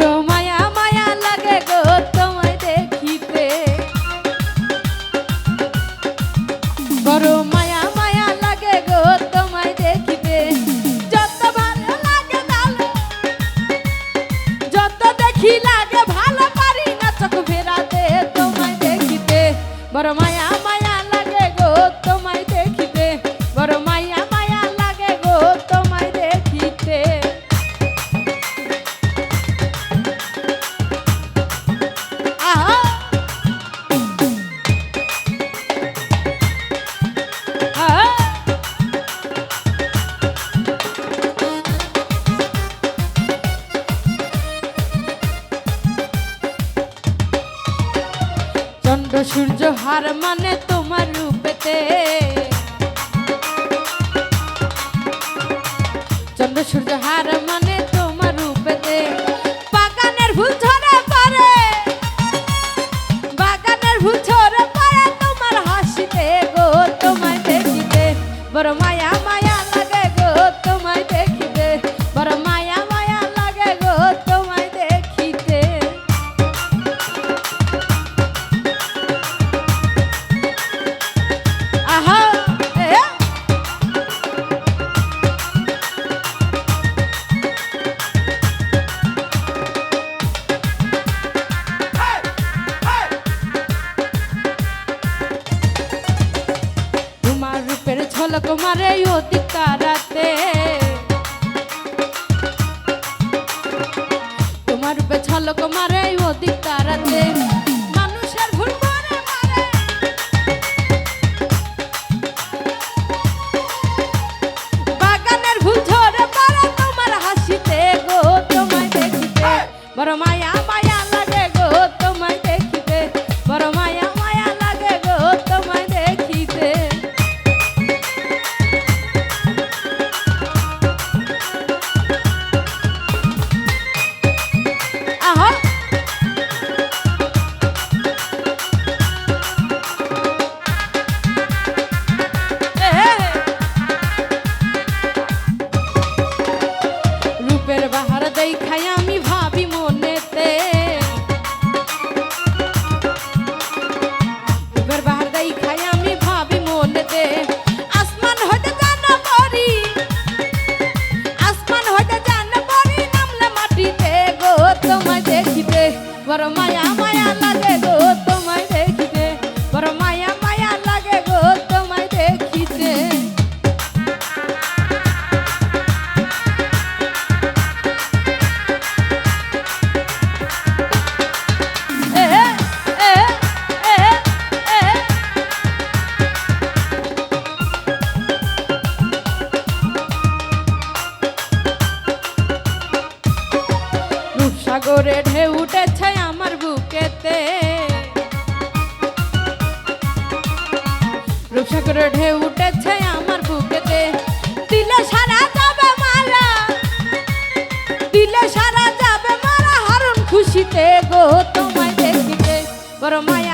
পরম সূর্য হার মানে তোমার রূপেতে। চন্দ্র সূর্য হার মানে তোমার এই অতীত তারাতে তোমার রূপে ছলক মারে অতীত তারাতে সাগরে ঢে উঠেছে আমার বুকেতে। রূপসাগরে ঢে উঠেছে আমার বুকেতে। দিলে সারা যাবে মারা দিলে সারা যাবে মারা হারুন খুশিতে গো তোমায় দেখিতে। বড় মায়া